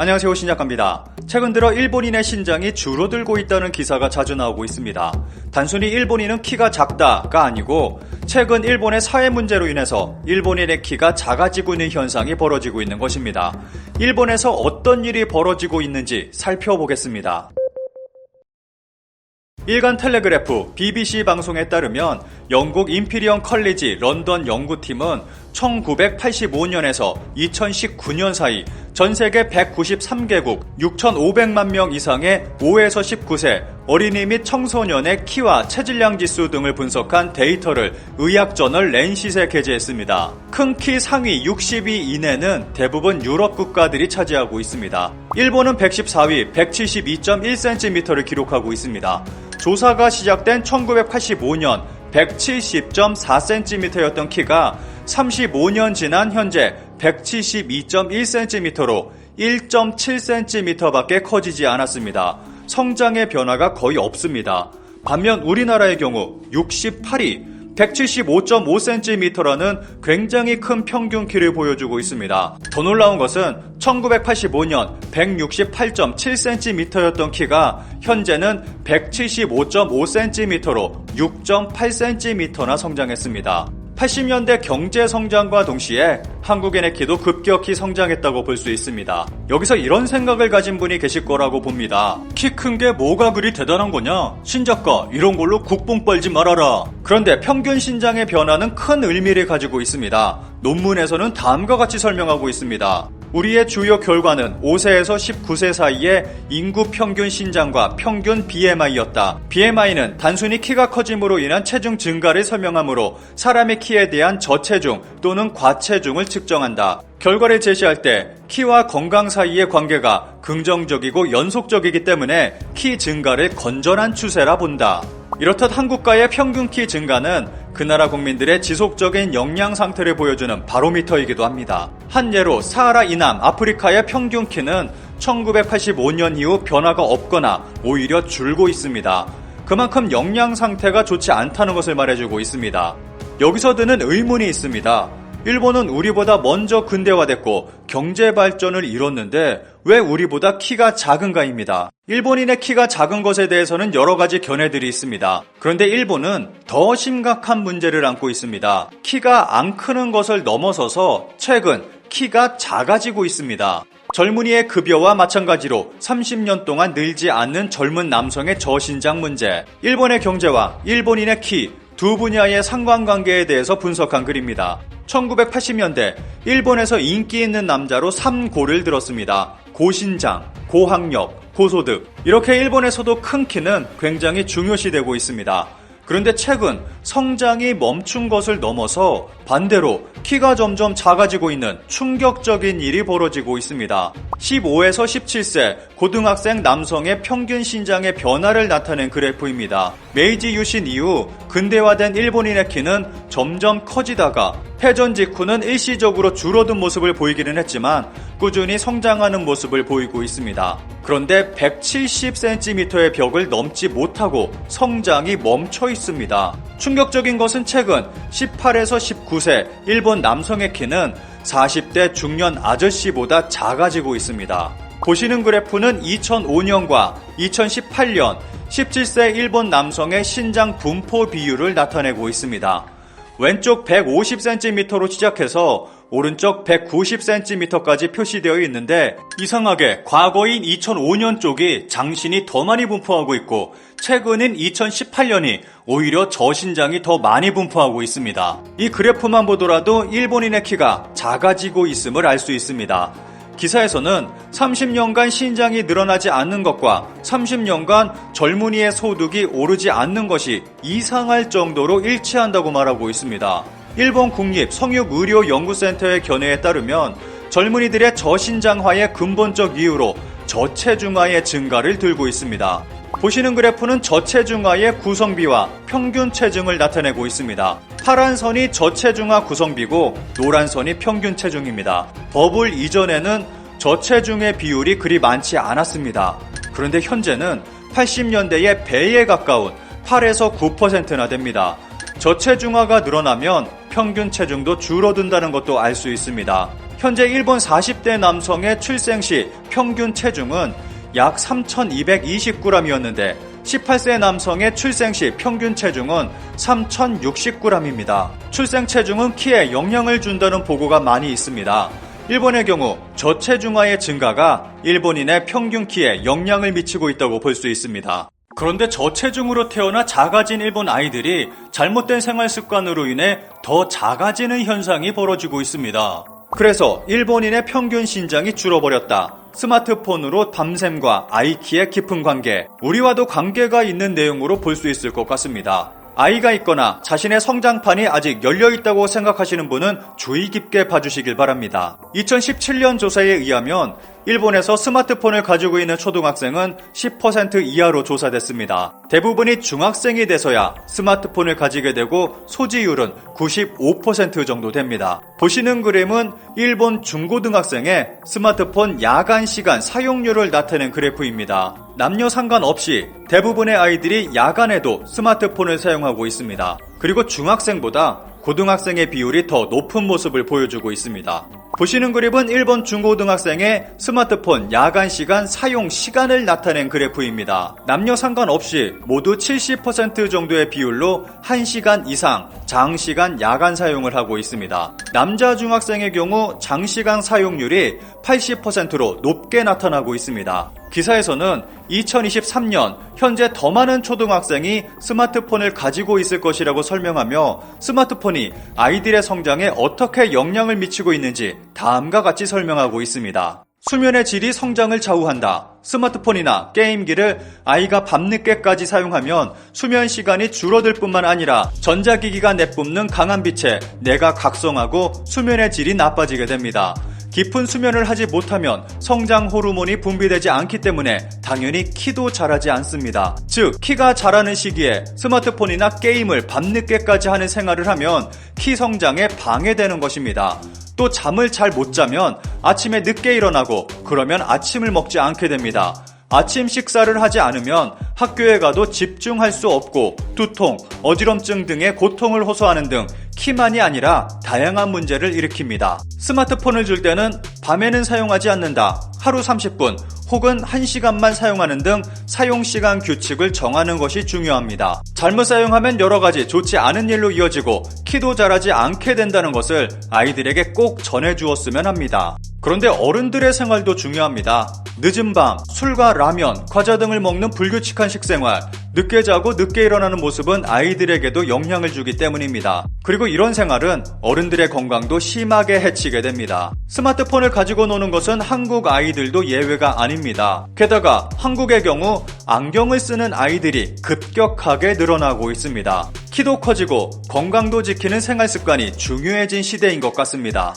안녕하세요 신작가입니다. 최근 들어 일본인의 신장이 줄어들고 있다는 기사가 자주 나오고 있습니다. 단순히 일본인은 키가 작다가 아니고 최근 일본의 사회 문제로 인해서 일본인의 키가 작아지고 있는 현상이 벌어지고 있는 것입니다. 일본에서 어떤 일이 벌어지고 있는지 살펴보겠습니다. 일간 텔레그래프 BBC 방송에 따르면 영국 임피리언 컬리지 런던 연구팀은 1985년에서 2019년 사이 전 세계 193개국 6,500만 명 이상의 5에서 19세 어린이 및 청소년의 키와 체질량 지수 등을 분석한 데이터를 의학저널 렌시스에 게재했습니다. 큰 키 상위 60위 이내는 대부분 유럽 국가들이 차지하고 있습니다. 일본은 114위 172.1cm를 기록하고 있습니다. 조사가 시작된 1985년 170.4cm였던 키가 35년 지난 현재 172.1cm로 1.7cm밖에 커지지 않았습니다. 성장의 변화가 거의 없습니다. 반면 우리나라의 경우 68위 175.5cm라는 굉장히 큰 평균 키를 보여주고 있습니다. 더 놀라운 것은 1985년 168.7cm였던 키가 현재는 175.5cm로 6.8cm나 성장했습니다. 80년대 경제 성장과 동시에 한국인의 키도 급격히 성장했다고 볼 수 있습니다. 여기서 이런 생각을 가진 분이 계실 거라고 봅니다. 키 큰 게 뭐가 그리 대단한 거냐? 신작가, 이런 걸로 국뽕 빨지 말아라. 그런데 평균 신장의 변화는 큰 의미를 가지고 있습니다. 논문에서는 다음과 같이 설명하고 있습니다. 우리의 주요 결과는 5세에서 19세 사이의 인구 평균 신장과 평균 BMI였다. BMI는 단순히 키가 커짐으로 인한 체중 증가를 설명하므로 사람의 키에 대한 저체중 또는 과체중을 측정한다. 결과를 제시할 때 키와 건강 사이의 관계가 긍정적이고 연속적이기 때문에 키 증가를 건전한 추세라 본다. 이렇듯 한국가의 평균 키 증가는 그 나라 국민들의 지속적인 영양 상태를 보여주는 바로미터이기도 합니다. 한 예로 사하라 이남 아프리카의 평균 키는 1985년 이후 변화가 없거나 오히려 줄고 있습니다. 그만큼 영양 상태가 좋지 않다는 것을 말해주고 있습니다. 여기서 드는 의문이 있습니다. 일본은 우리보다 먼저 근대화됐고 경제 발전을 이뤘는데 왜 우리보다 키가 작은가입니다. 일본인의 키가 작은 것에 대해서는 여러 가지 견해들이 있습니다. 그런데 일본은 더 심각한 문제를 안고 있습니다. 키가 안 크는 것을 넘어서서 최근 키가 작아지고 있습니다. 젊은이의 급여와 마찬가지로 30년 동안 늘지 않는 젊은 남성의 저신장 문제, 일본의 경제와 일본인의 키, 두 분야의 상관관계에 대해서 분석한 글입니다. 1980년대 일본에서 인기 있는 남자로 3고를 들었습니다. 고신장, 고학력, 고소득. 이렇게 일본에서도 큰 키는 굉장히 중요시되고 있습니다. 그런데 최근 성장이 멈춘 것을 넘어서 반대로 키가 점점 작아지고 있는 충격적인 일이 벌어지고 있습니다. 15에서 17세 고등학생 남성의 평균 신장의 변화를 나타낸 그래프입니다. 메이지 유신 이후 근대화된 일본인의 키는 점점 커지다가 패전 직후는 일시적으로 줄어든 모습을 보이기는 했지만 꾸준히 성장하는 모습을 보이고 있습니다. 그런데 170cm의 벽을 넘지 못하고 성장이 멈춰 있습니다. 충격적인 것은 최근 18에서 19세 일본 남성의 키는 40대 중년 아저씨보다 작아지고 있습니다. 보시는 그래프는 2005년과 2018년 17세 일본 남성의 신장 분포 비율을 나타내고 있습니다. 왼쪽 150cm로 시작해서 오른쪽 190cm까지 표시되어 있는데 이상하게 과거인 2005년 쪽이 장신이 더 많이 분포하고 있고 최근인 2018년이 오히려 저신장이 더 많이 분포하고 있습니다. 이 그래프만 보더라도 일본인의 키가 작아지고 있음을 알 수 있습니다. 기사에서는 30년간 신장이 늘어나지 않는 것과 30년간 젊은이의 소득이 오르지 않는 것이 이상할 정도로 일치한다고 말하고 있습니다. 일본 국립 성육의료연구센터의 견해에 따르면 젊은이들의 저신장화의 근본적 이유로 저체중화의 증가를 들고 있습니다. 보시는 그래프는 저체중화의 구성비와 평균 체중을 나타내고 있습니다. 파란 선이 저체중화 구성비고 노란 선이 평균 체중입니다. 버블 이전에는 저체중의 비율이 그리 많지 않았습니다. 그런데 현재는 80년대의 배에 가까운 8에서 9%나 됩니다. 저체중화가 늘어나면 평균 체중도 줄어든다는 것도 알 수 있습니다. 현재 일본 40대 남성의 출생 시 평균 체중은 약 3,220g이었는데 18세 남성의 출생 시 평균 체중은 3,060g입니다. 출생 체중은 키에 영향을 준다는 보고가 많이 있습니다. 일본의 경우 저체중아의 증가가 일본인의 평균 키에 영향을 미치고 있다고 볼 수 있습니다. 그런데 저체중으로 태어나 작아진 일본 아이들이 잘못된 생활 습관으로 인해 더 작아지는 현상이 벌어지고 있습니다. 그래서 일본인의 평균 신장이 줄어버렸다. 스마트폰으로 밤샘과 아이키의 깊은 관계, 우리와도 관계가 있는 내용으로 볼 수 있을 것 같습니다. 아이가 있거나 자신의 성장판이 아직 열려 있다고 생각하시는 분은 주의 깊게 봐주시길 바랍니다. 2017년 조사에 의하면 일본에서 스마트폰을 가지고 있는 초등학생은 10% 이하로 조사됐습니다. 대부분이 중학생이 돼서야 스마트폰을 가지게 되고 소지율은 95% 정도 됩니다. 보시는 그림은 일본 중고등학생의 스마트폰 야간 시간 사용률을 나타낸 그래프입니다. 남녀 상관없이 대부분의 아이들이 야간에도 스마트폰을 사용하고 있습니다. 그리고 중학생보다 고등학생의 비율이 더 높은 모습을 보여주고 있습니다. 보시는 그림은 일본 중고등학생의 스마트폰 야간 시간 사용 시간을 나타낸 그래프입니다. 남녀 상관없이 모두 70% 정도의 비율로 1시간 이상 장시간 야간 사용을 하고 있습니다. 남자 중학생의 경우 장시간 사용률이 80%로 높게 나타나고 있습니다. 기사에서는 2023년 현재 더 많은 초등학생이 스마트폰을 가지고 있을 것이라고 설명하며 스마트폰이 아이들의 성장에 어떻게 영향을 미치고 있는지 다음과 같이 설명하고 있습니다. 수면의 질이 성장을 좌우한다. 스마트폰이나 게임기를 아이가 밤늦게까지 사용하면 수면 시간이 줄어들 뿐만 아니라 전자기기가 내뿜는 강한 빛에 뇌가 각성하고 수면의 질이 나빠지게 됩니다. 깊은 수면을 하지 못하면 성장 호르몬이 분비되지 않기 때문에 당연히 키도 자라지 않습니다. 즉, 키가 자라는 시기에 스마트폰이나 게임을 밤늦게까지 하는 생활을 하면 키 성장에 방해되는 것입니다. 또 잠을 잘 못 자면 아침에 늦게 일어나고 그러면 아침을 먹지 않게 됩니다. 아침 식사를 하지 않으면 학교에 가도 집중할 수 없고 두통, 어지럼증 등의 고통을 호소하는 등 키만이 아니라 다양한 문제를 일으킵니다. 스마트폰을 줄 때는 밤에는 사용하지 않는다. 하루 30분 혹은 1시간만 사용하는 등 사용시간 규칙을 정하는 것이 중요합니다. 잘못 사용하면 여러 가지 좋지 않은 일로 이어지고 키도 자라지 않게 된다는 것을 아이들에게 꼭 전해주었으면 합니다. 그런데 어른들의 생활도 중요합니다. 늦은 밤, 술과 라면, 과자 등을 먹는 불규칙한 식생활, 늦게 자고 늦게 일어나는 모습은 아이들에게도 영향을 주기 때문입니다. 그리고 이런 생활은 어른들의 건강도 심하게 해치게 됩니다. 스마트폰을 가지고 노는 것은 한국 아이들도 예외가 아닙니다. 게다가 한국의 경우 안경을 쓰는 아이들이 급격하게 늘어나고 있습니다. 키도 커지고 건강도 지키는 생활 습관이 중요해진 시대인 것 같습니다.